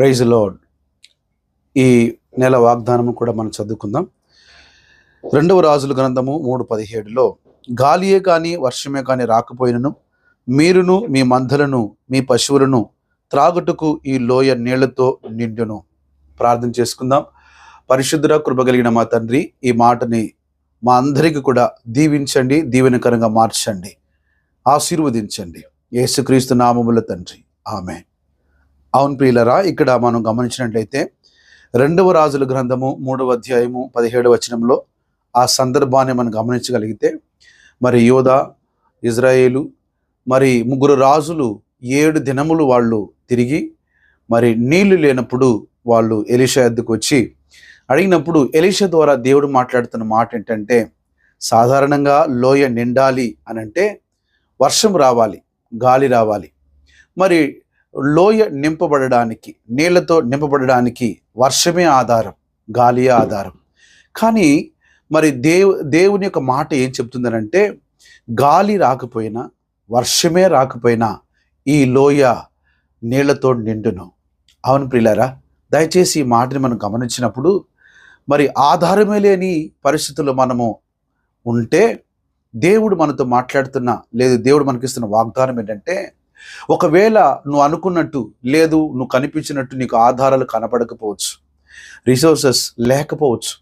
Praise load ఈ నెల వాగ్దానము కూడా మనం చదువుకుందాం. రెండవ రాజుల గ్రంథము మూడు పదిహేడులో గాలియే కానీ వర్షమే కానీ రాకపోయినను మీరును మీ మందలను మీ పశువులను త్రాగుటకు ఈ లోయ నీళ్ళతో నిండును. ప్రార్థన చేసుకుందాం. పరిశుద్ధుర కృపగలిగిన మా తండ్రి ఈ మాటని మా అందరికీ కూడా దీవించండి దీవెనకరంగా మార్చండి ఆశీర్వదించండి. యేసుక్రీస్తు నామముల తండ్రి. ఆమె అవును ప్రియులరా ఇక్కడ మనం గమనించినట్లయితే రెండవ రాజుల గ్రంథము మూడవ అధ్యాయము పదిహేడవ వచనంలో ఆ సందర్భాన్ని మనం గమనించగలిగితే మరి యోధ ఇజ్రాయేలు మరి ముగ్గురు రాజులు ఏడు దినములు వాళ్ళు తిరిగి మరి నీళ్ళు లేనప్పుడు వాళ్ళు ఎలీషా ఎద్దుకు వచ్చి అడిగినప్పుడు ఎలీషా ద్వారా దేవుడు మాట్లాడుతున్న మాట ఏంటంటే సాధారణంగా లోయ నిండాలి అని అంటే వర్షం రావాలి గాలి రావాలి. మరి లోయ నింపబడడానికి నీళ్ళతో నింపబడడానికి వర్షమే ఆధారం గాలియే ఆధారం. కానీ మరి దేవు దేవుని యొక్క మాట ఏం చెప్తుందనంటే గాలి రాకపోయినా వర్షమే రాకపోయినా ఈ లోయ నీళ్ళతో నిండును. అవును ప్రియులారా దయచేసి ఈ మాటని మనం గమనించినప్పుడు మరి ఆధారమే లేని పరిస్థితుల్లో మనము ఉంటే దేవుడు మనతో మాట్లాడుతున్న లేదు దేవుడు మనకిస్తున్న వాగ్దానం ఏంటంటే ఒకవేళ నువ్వు అనుకున్నట్టు లేదు నువ్వు కనిపించినట్టు నీకు ఆధారాలు కనపడకపోవచ్చు రిసోర్సెస్ లేకపోవచ్చు.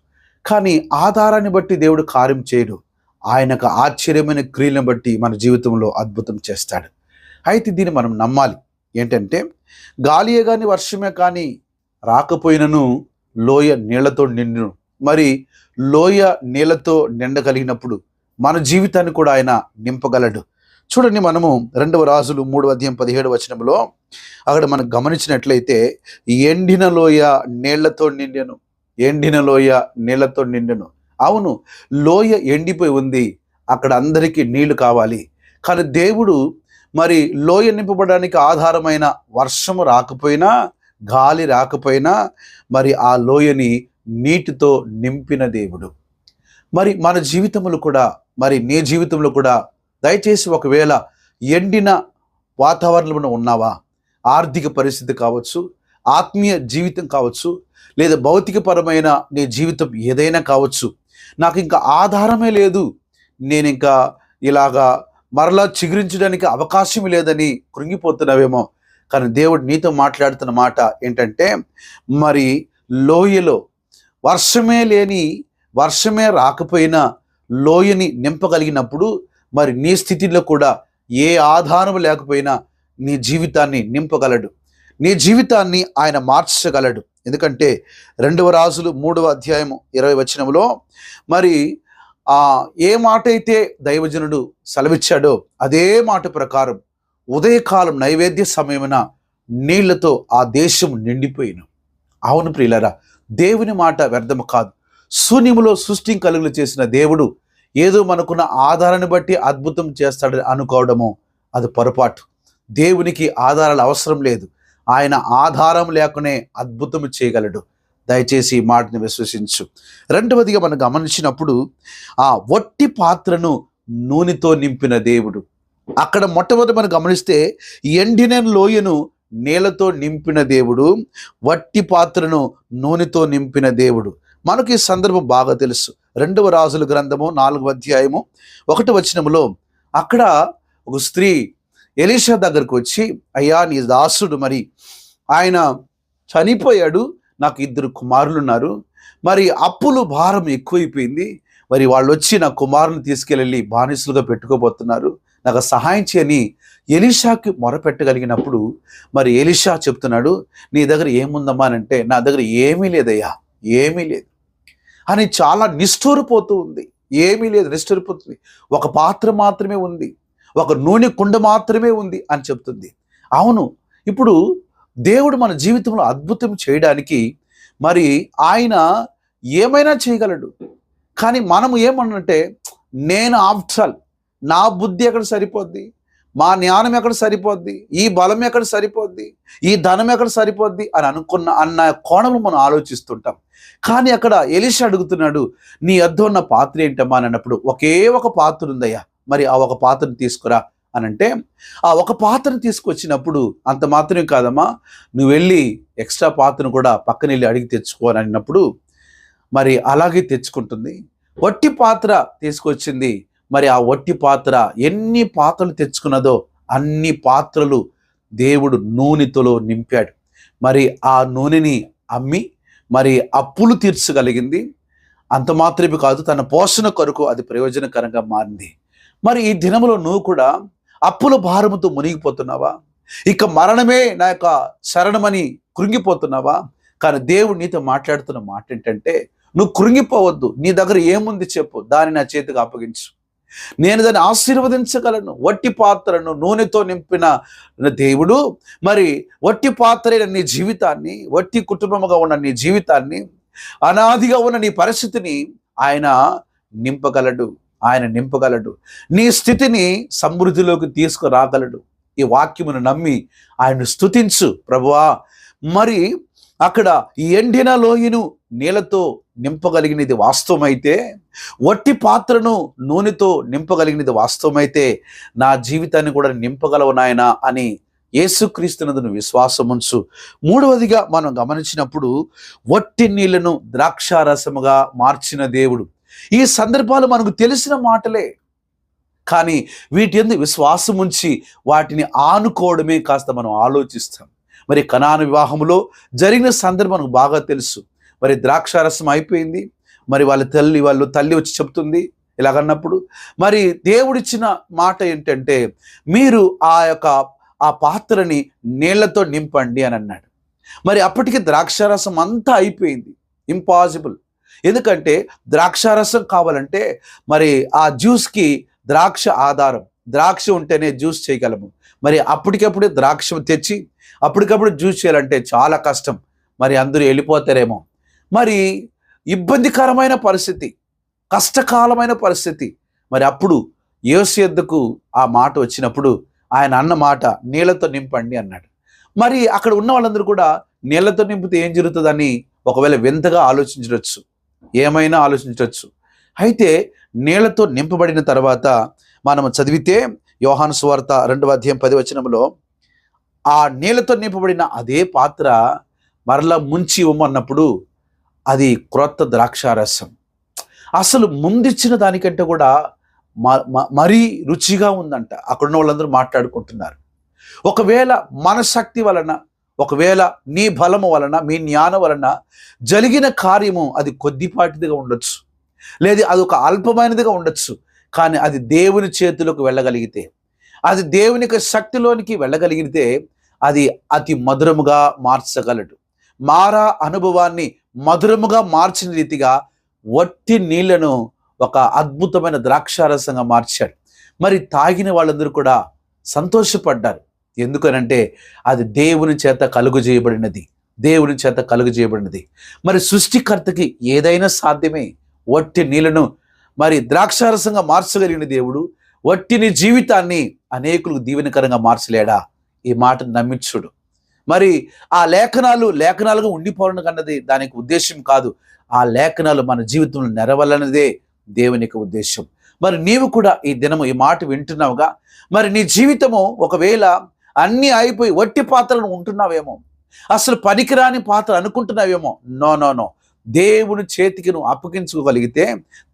కానీ ఆధారాన్ని బట్టి దేవుడు కార్యం చేయడు. ఆయనకు ఆశ్చర్యమైన క్రియలను బట్టి మన జీవితంలో అద్భుతం చేస్తాడు. అయితే దీన్ని మనం నమ్మాలి. ఏంటంటే గాలియే కానీ వర్షమే కానీ రాకపోయినను లోయ నీళ్ళతో నిండును. మరి లోయ నీళ్ళతో నిండగలిగినప్పుడు మన జీవితాన్ని కూడా ఆయన నింపగలడు. చూడండి మనము రెండవ రాజులు మూడు అధ్యాయం పదిహేడు వచనంలో అక్కడ మనం గమనించినట్లయితే ఎండిన లోయ నీళ్ళతో నిండెను ఎండిన లోయ నీళ్ళతో నిండెను. అవును లోయ ఎండిపోయి ఉంది అక్కడ అందరికీ నీళ్ళు కావాలి. కానీ దేవుడు మరి లోయ నింపబడడానికి ఆధారమైన వర్షము రాకపోయినా గాలి రాకపోయినా మరి ఆ లోయని నీటితో నింపిన దేవుడు. మరి మన జీవితంలో కూడా మరి నీ జీవితంలో కూడా దయచేసి ఒకవేళ ఎండిన వాతావరణంలో ఉన్నావా? ఆర్థిక పరిస్థితి కావచ్చు ఆత్మీయ జీవితం కావచ్చు లేదా భౌతికపరమైన నీ జీవితం ఏదైనా కావచ్చు నాకు ఇంకా ఆధారమే లేదు. నేను ఇంకా ఇలాగా మరలా చిగురించడానికి అవకాశం లేదని కృంగిపోతున్నావేమో. కానీ దేవుడు నీతో మాట్లాడుతున్న మాట ఏంటంటే మరి లోయలో వర్షమే లేని వర్షమే రాకపోయినా లోయని నింపగలిగినప్పుడు మరి నీ స్థితిలో కూడా ఏ ఆధారం లేకపోయినా నీ జీవితాన్ని నింపగలడు. నీ జీవితాన్ని ఆయన మార్చగలడు. ఎందుకంటే రెండవ రాజులు మూడవ అధ్యాయము ఇరవై వచనంలో మరి ఆ ఏ మాట అయితే దైవజనుడు సెలవిచ్చాడో అదే మాట ప్రకారం ఉదయకాలం నైవేద్య సమయమున నీళ్ళతో ఆ దేశం నిండిపోయిన. అవును ప్రియులరా దేవుని మాట వ్యర్థము కాదు. శూన్యములో సృష్టి కలుగులు చేసిన దేవుడు ఏదో మనకున్న ఆధారాన్ని బట్టి అద్భుతం చేస్తాడని అనుకోవడము అది పొరపాటు. దేవునికి ఆధారాలు అవసరం లేదు. ఆయన ఆధారం లేకనే అద్భుతం చేయగలడు. దయచేసి ఈ మాటని విశ్వసించు. రెండవదిగా మనం గమనించినప్పుడు ఆ వట్టి పాత్రను నూనెతో నింపిన దేవుడు. అక్కడ మొట్టమొదటి మనం గమనిస్తే ఎండిన లోయను నీళ్ళతో నింపిన దేవుడు వట్టి పాత్రను నూనెతో నింపిన దేవుడు. మనకి ఈ సందర్భం బాగా తెలుసు. రెండవ రాజుల గ్రంథము నాలుగవ అధ్యాయము. ఒకటి వచనములో అక్కడ ఒక స్త్రీ ఎలీషా దగ్గరకు వచ్చి అయ్యా నీ దాసుడు మరి. ఆయన చనిపోయాడు. నాకు ఇద్దరు కుమారులు ఉన్నారు మరి అప్పులు భారం ఎక్కువైపోయింది. మరి వాళ్ళు వచ్చి నా కుమారుని తీసుకెళ్ళి బానిసలుగా పెట్టుకోబోతున్నారు. నాకు సహాయం చేయని ఎలీషాకి మొరపెట్టగలిగినప్పుడు మరి ఎలీషా చెప్తున్నాడు నీ దగ్గర ఏముందమ్మా? అని అంటే నా దగ్గర ఏమీ లేదయ్యా. ఏమీ లేదు. అని చాలా నిష్ఠూరిపోతూ ఉంది. ఏమీ లేదు నిష్ఠూరిపోతుంది. ఒక పాత్ర మాత్రమే ఉంది. ఒక నూనె కుండ మాత్రమే ఉంది అని చెప్తుంది. అవును ఇప్పుడు దేవుడు మన జీవితంలో అద్భుతం చేయడానికి మరి ఆయన ఏమైనా చేయగలడు. కానీ మనము ఏమన్నంటే నేను ఆఫ్టర్ నా బుద్ధి ఎక్కడ సరిపోద్ది? మా జ్ఞానం ఎక్కడ సరిపోద్ది? ఈ బలం ఎక్కడ సరిపోద్ది? ఈ ధనం ఎక్కడ సరిపోద్ది? అని అనుకున్న అన్న కోణంలో మనం ఆలోచిస్తుంటాం. కానీ అక్కడ ఎలిష అడుగుతున్నాడు నీ అద్దు ఉన్న పాత్ర ఏంటమ్మా? అని అన్నప్పుడు ఒకే ఒక పాత్ర ఉందయ్యా. మరి ఆ ఒక పాత్రను తీసుకురా. అని అంటే ఆ ఒక పాత్రను తీసుకొచ్చినప్పుడు అంత మాత్రమే కాదమ్మా. నువ్వు వెళ్ళి ఎక్స్ట్రా పాత్రను కూడా పక్కన వెళ్ళి అడిగి తెచ్చుకో అని అన్నప్పుడు మరి అలాగే తెచ్చుకుంటుంది. వట్టి పాత్ర తీసుకొచ్చింది మరి ఆ వట్టి పాత్ర ఎన్ని పాత్రలు తెచ్చుకున్నదో అన్ని పాత్రలు దేవుడు నూనెతో నింపాడు. మరి ఆ నూనెని అమ్మి మరి అప్పులు తీర్చగలిగింది. అంత మాత్రమే కాదు తన పోషణ కొరకు అది ప్రయోజనకరంగా మారింది. మరి ఈ దినంలో నువ్వు కూడా అప్పుల భారముతో మునిగిపోతున్నావా? ఇక మరణమే నా యొక్క శరణమని కృంగిపోతున్నావా? కానీ దేవుడు నీతో మాట్లాడుతున్న మాట ఏంటంటే నువ్వు కృంగిపోవద్దు. నీ దగ్గర ఏముంది చెప్పు. దాన్ని నా చేతికి అప్పగించు. నేను దాన్ని ఆశీర్వదించగలను. వట్టి పాత్రను నూనెతో నింపిన దేవుడు మరి వట్టి పాత్రైన నీ జీవితాన్ని వట్టి కుటుంబముగా ఉన్న నీ జీవితాన్ని అనాదిగా ఉన్న నీ పరిస్థితిని ఆయన నింపగలడు. ఆయన నింపగలడు. నీ స్థితిని సమృద్ధిలోకి తీసుకురాగలడు. ఈ వాక్యమును నమ్మి ఆయన స్తుతించు ప్రభువా. మరి అక్కడ ఈ ఎండిన లోయను నీళ్ళతో నింపగలిగినది వాస్తవమైతే వట్టి పాత్రను నూనెతో నింపగలిగినది వాస్తవమైతే నా జీవితాన్ని కూడా నింపగలవు నాయన అని యేసుక్రీస్తునందును విశ్వాసముంచు. మూడవదిగా మనం గమనించినప్పుడు వట్టి నీళ్ళను ద్రాక్షారసముగా మార్చిన దేవుడు. ఈ సందర్భాలు మనకు తెలిసిన మాటలే. కానీ వీటి ఎందు విశ్వాసం ఉంచి వాటిని ఆనుకోవడమే కాస్త మనం ఆలోచిస్తాం. మరి కనాను వివాహంలో జరిగిన సందర్భం మనకు బాగా తెలుసు. మరి ద్రాక్షారసం అయిపోయింది. మరి వాళ్ళ తల్లి వాళ్ళు తల్లి వచ్చి చెప్తుంది ఇలాగన్నప్పుడు. మరి దేవుడిచ్చిన మాట ఏంటంటే మీరు ఆ యొక్క ఆ పాత్రని నీళ్ళతో నింపండి అని అన్నాడు. మరి అప్పటికి ద్రాక్షారసం అంతా అయిపోయింది. ఇంపాసిబుల్ ఎందుకంటే ద్రాక్షారసం కావాలంటే మరి ఆ జ్యూస్కి ద్రాక్ష ఆధారం. ద్రాక్ష ఉంటేనే జ్యూస్ చేయగలము. మరి అప్పటికప్పుడు ద్రాక్ష తెచ్చి అప్పటికప్పుడు జ్యూస్ చేయాలంటే చాలా కష్టం. మరి అందరూ వెళ్ళిపోతారేమో. మరి ఇబ్బందికరమైన పరిస్థితి కష్టకాలమైన పరిస్థితి. మరి అప్పుడు యోసేద్దుకు ఆ మాట వచ్చినప్పుడు ఆయన అన్న మాట నీళ్ళతో నింపండి అన్నాడు. మరి అక్కడ ఉన్న వాళ్ళందరూ కూడా నీళ్ళతో నింపితే ఏం జరుగుతుందని ఒకవేళ వింతగా ఆలోచించవచ్చు. ఏమైనా ఆలోచించవచ్చు. అయితే నీళ్ళతో నింపబడిన తర్వాత మనం చదివితే యోహాను స్వార్త రెండవ అధ్యాయం పది వచనంలో ఆ నీళ్ళతో నింపబడిన అదే పాత్ర మరలా ముంచి ఇవ్వమన్నప్పుడు అది క్రొత్త ద్రాక్షారసం. అసలు ముందిచ్చిన దానికంటే కూడా మ- మ- మరీ రుచిగా ఉందంట. అక్కడున్న వాళ్ళందరూ మాట్లాడుకుంటున్నారు. ఒకవేళ మన శక్తి వలన ఒకవేళ నీ బలము వలన మీ జ్ఞానం వలన జరిగిన కార్యము అది కొద్దిపాటిదిగా ఉండొచ్చు. లేదు అది ఒక అల్పమైనదిగా ఉండొచ్చు. కానీ అది దేవుని చేతిలోకి వెళ్ళగలిగితే అది దేవుని శక్తిలోనికి వెళ్ళగలిగితే అది అతి మధురముగా మార్చగలడు. మారా అనుభవాన్ని మధురముగా మార్చిన రీతిగా వట్టి నీళ్ళను ఒక అద్భుతమైన ద్రాక్షారసంగా మార్చాడు. మరి తాగిన వాళ్ళందరూ కూడా సంతోషపడ్డారు. ఎందుకనంటే అది దేవుని చేత కలుగు చేయబడినది. దేవుని చేత కలుగు చేయబడినది. మరి సృష్టికర్తకి ఏదైనా సాధ్యమే. వట్టి నీళ్ళను మరి ద్రాక్షారసంగా మార్చగలిగిన దేవుడు వట్టిని జీవితాన్ని అనేకులకు దీవెనకరంగా మార్చలేడా? ఈ మాటను నమ్మించుడు. మరి ఆ లేఖనాలు లేఖనాలుగా ఉండిపోవడం కన్నది దానికి ఉద్దేశం కాదు. ఆ లేఖనాలు మన జీవితంలో నెరవలన్నదే దేవుని యొక్క ఉద్దేశం మరి నీవు కూడా ఈ దినము ఈ మాట వింటున్నావుగా? మరి నీ జీవితము ఒకవేళ అన్నీ అయిపోయి వట్టి పాత్రలను ఉంటున్నావేమో? అసలు పనికిరాని పాత్ర అనుకుంటున్నావేమో? No no no. దేవుని చేతికి నువ్వు అప్పగించుకోగలిగితే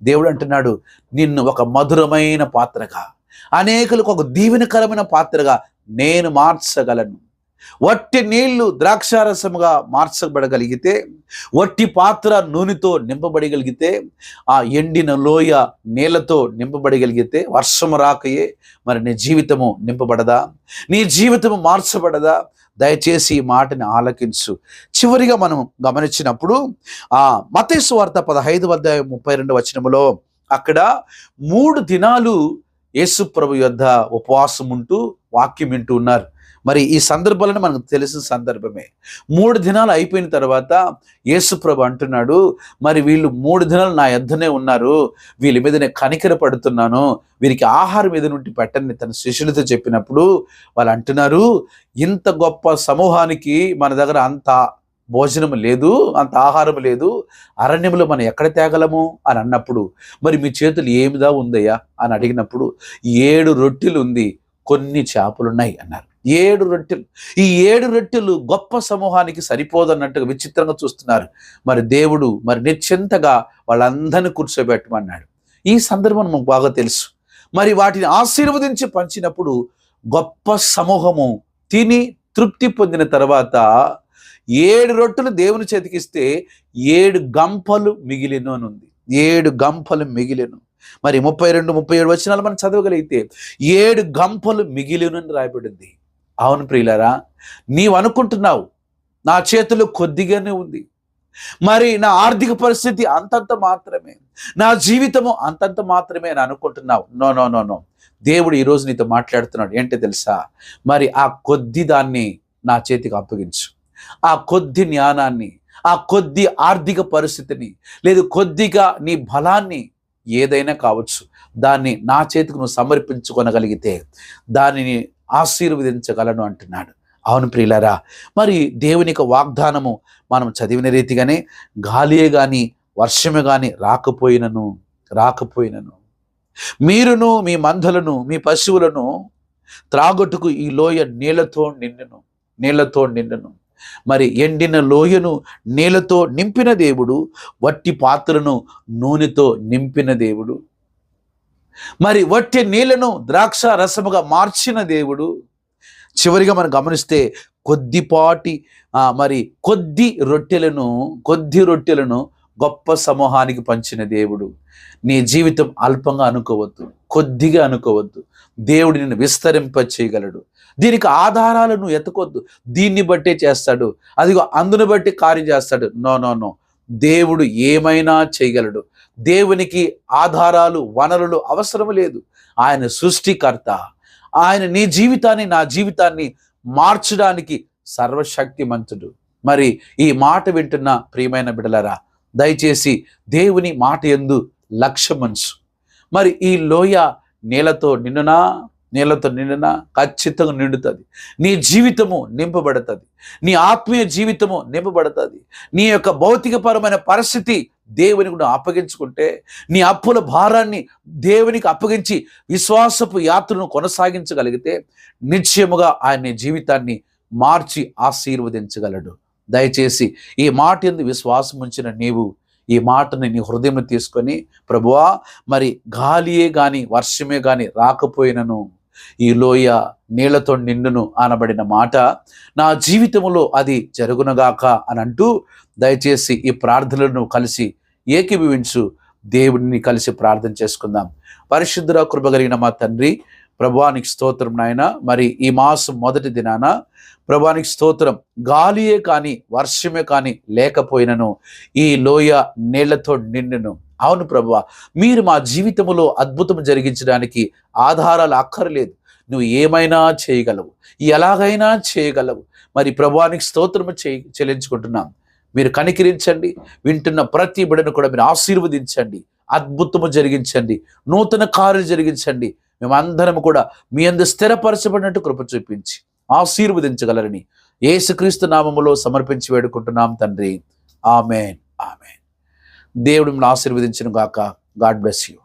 దేవుడు అంటున్నాడు నిన్ను ఒక మధురమైన పాత్రగా అనేకులకు ఒక దీవెనకరమైన పాత్రగా నేను మార్చగలను. వట్టి నీళ్ళు ద్రాక్షారసముగా మార్చబడగలిగితే వట్టి పాత్ర నూనెతో నింపబడగలిగితే ఆ ఎండిన లోయ నీళ్ళతో నింపబడగలిగితే వర్షము రాకయే మరి నీ జీవితము నింపబడదా? నీ జీవితము మార్చబడదా? దయచేసి ఈ మాటని ఆలకించు. చివరిగా మనం గమనించినప్పుడు ఆ మతేశ్వార్త పదహైదు వద్ద ముప్పై రెండు వచనములో అక్కడ మూడు దినాలు యేసుప్రభు యొద్ద ఉపవాసం ఉంటూ వాక్యం వింటూ ఉన్నారు. మరి ఈ సందర్భాలను మనకు తెలిసిన సందర్భమే. మూడు దినాలు అయిపోయిన తర్వాత యేసుప్రభు అంటున్నాడు మరి వీళ్ళు మూడు దినాలు నా యొద్దనే ఉన్నారు. వీళ్ళ మీద నేను కనికర పడుతున్నాను. వీరికి ఆహారం మీద నుండి పెట్టని తన శిష్యులతో చెప్పినప్పుడు వాళ్ళు అంటున్నారు ఇంత గొప్ప సమూహానికి మన దగ్గర అంత భోజనం లేదు అంత ఆహారం లేదు అరణ్యంలో మనం ఎక్కడ తేగలము అని అన్నప్పుడు మరి మీ చేతులు ఏమిదా ఉందయ్యా అని అడిగినప్పుడు ఏడు రొట్టెలు ఉంది కొన్ని చేపలున్నాయి అన్నారు. ఏడు రొట్టెలు. ఈ ఏడు రొట్టెలు గొప్ప సమూహానికి సరిపోదన్నట్టుగా విచిత్రంగా చూస్తున్నారు. మరి దేవుడు మరి నిశ్చింతగా వాళ్ళందరిని కూర్చోబెట్టమన్నాడు. ఈ సందర్భం మనకు బాగా తెలుసు. మరి వాటిని ఆశీర్వదించి పంచినప్పుడు గొప్ప సమూహము తిని తృప్తి పొందిన తర్వాత ఏడు రొట్టెలు దేవుని చేతికిస్తే ఏడు గంపలు మిగిలిను అని ఉంది. ఏడు గంపలు మిగిలిను. మరి ముప్పై రెండు ముప్పై ఏడు వచనాలు మనం చదవగలిగితే ఏడు గంపలు మిగిలిను అని రాయబడింది. అవును ప్రియులరా నీవు అనుకుంటున్నావు నా చేతిలో కొద్దిగానే ఉంది. మరి నా ఆర్థిక పరిస్థితి అంతంత మాత్రమే. నా జీవితము అంతంత మాత్రమే అని అనుకుంటున్నావు. No no no no. దేవుడు ఈరోజు నీతో మాట్లాడుతున్నాడు. ఏంటి తెలుసా? మరి ఆ కొద్ది దాన్ని నా చేతికి అప్పగించు. ఆ కొద్ది జ్ఞానాన్ని ఆ కొద్ది ఆర్థిక పరిస్థితిని లేదు కొద్దిగా నీ బలాన్ని ఏదైనా కావచ్చు దాన్ని నా చేతికి నువ్వు సమర్పించుకొనగలిగితే దానిని ఆశీర్వదించగలను అంటున్నాడు. అవును ప్రియులరా మరి దేవుని యొక్క వాగ్దానము మనం చదివిన రీతిగానే గాలియే గాని వర్షమే గాని రాకపోయినను రాకపోయినను. మీరును మీ మందలను మీ పశువులను త్రాగొట్టుకు ఈ లోయ నీళ్ళతో నిండును నీళ్ళతో నిండును. మరి ఎండిన లోయను నీళ్ళతో నింపిన దేవుడు వట్టి పాత్రను నూనెతో నింపిన దేవుడు. మరి వట్టి నీళ్ళను ద్రాక్ష రసముగా మార్చిన దేవుడు. చివరిగా మనం గమనిస్తే కొద్దిపాటి మరి కొద్ది రొట్టెలను కొద్ది రొట్టెలను గొప్ప సమూహానికి పంచిన దేవుడు. నీ జీవితం అల్పంగా అనుకోవద్దు కొద్దిగా అనుకోవద్దు. దేవుడు నిన్ను విస్తరింప చేయగలడు. దీనికి ఆధారాలను ఎతకొద్దు దీన్ని బట్టే చేస్తాడు. అదిగో అందును బట్టి కార్యం చేస్తాడు. No no no. దేవుడు ఏమైనా చేయగలడు. దేవునికి ఆధారాలు వనరులు అవసరం లేదు. ఆయన సృష్టికర్త. ఆయన నీ జీవితాన్ని నా జీవితాన్ని మార్చడానికి సర్వశక్తిమంతుడు. మరి ఈ మాట వింటున్న ప్రియమైన బిడలరా దయచేసి దేవుని మాట ఎందు లక్ష్యమన్సు మరి ఈ లోయ నీళ్ళతో నిండునా? నీళ్ళతో నిండునా? ఖచ్చితంగా నిండుతుంది. నీ జీవితము నింపబడుతుంది. నీ ఆత్మీయ జీవితము నింపబడుతుంది. నీ యొక్క భౌతికపరమైన పరిస్థితి దేవునికి నువ్వు అప్పగించుకుంటే నీ అప్పుల భారాన్ని దేవునికి అప్పగించి విశ్వాసపు యాత్రను కొనసాగించగలిగితే నిశ్చయముగా ఆయన జీవితాన్ని మార్చి ఆశీర్వదించగలడు. దయచేసి ఈ మాట ఎందు విశ్వాసం ఉంచిన నీవు ఈ మాటని నీ హృదయం తీసుకొని ప్రభువా మరి గాలియే గాని వర్షమే గాని రాకపోయినను. ఈ లోయ నీళ్ళతో నిండును అనబడిన మాట నా జీవితంలో అది జరుగునగాక అని అంటూ దయచేసి ఈ ప్రార్థనలను కలిసి ఏకీభవించు. దేవుడిని కలిసి ప్రార్థన చేసుకుందాం. పరిశుద్ధ కృప కలిగిన మా తండ్రి ప్రభానికి స్తోత్రం నాయన. మరి ఈ మాసం మొదటి దినాన ప్రభానికి స్తోత్రం. గాలియే కానీ వర్షమే కానీ లేకపోయినను ఈ లోయ నీళ్ళతో నిండును. అవును ప్రభా మీరు మా జీవితంలో అద్భుతం జరిగించడానికి ఆధారాలు అక్కర్లేదు. నువ్వు ఏమైనా చేయగలవు. ఎలాగైనా చేయగలవు. మరి ప్రభానికి స్తోత్రము చే చెల్లించుకుంటున్నాం. మీరు కనికరించండి. వింటున్న ప్రతి బిడను కూడా మీరు ఆశీర్వదించండి. అద్భుతము జరిగించండి. నూతన కార్యం జరిగించండి. మేమందరం కూడా మీ అందు స్థిరపరచబడినట్టు కృప చూపించి ఆశీర్వదించగలరని ఏసుక్రీస్తు నామములో సమర్పించి వేడుకుంటున్నాం తండ్రి. ఆమెన్. ఆమెన్. దేవుడు మిమ్మల్ని ఆశీర్వదించిన గాక. God bless you.